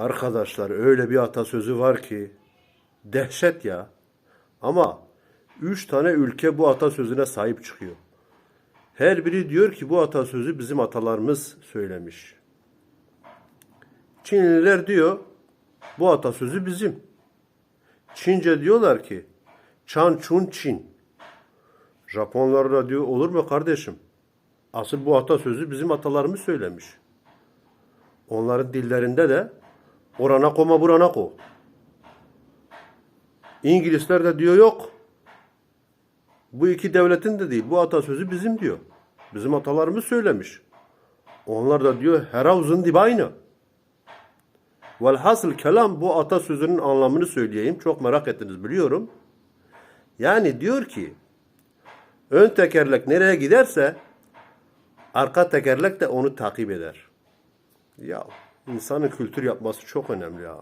Arkadaşlar öyle bir atasözü var ki dehşet ya. Ama üç tane ülke bu atasözüne sahip çıkıyor. Her biri diyor ki bu atasözü bizim atalarımız söylemiş. Çinliler diyor bu atasözü bizim. Çince diyorlar ki Çan Çun Çin. Japonlar da diyor olur mu kardeşim? Asıl bu atasözü bizim atalarımız söylemiş. Onların dillerinde de orana koma burana ko. İngilizler de diyor yok. Bu iki devletin de değil. Bu atasözü bizim diyor. Bizim atalarımız söylemiş. Onlar da diyor her havuzun dibi aynı. Velhasıl kelam bu atasözünün anlamını söyleyeyim. Çok merak ettiniz biliyorum. Yani diyor ki ön tekerlek nereye giderse arka tekerlek de onu takip eder. Ya insanın kültür yapması çok önemli ya.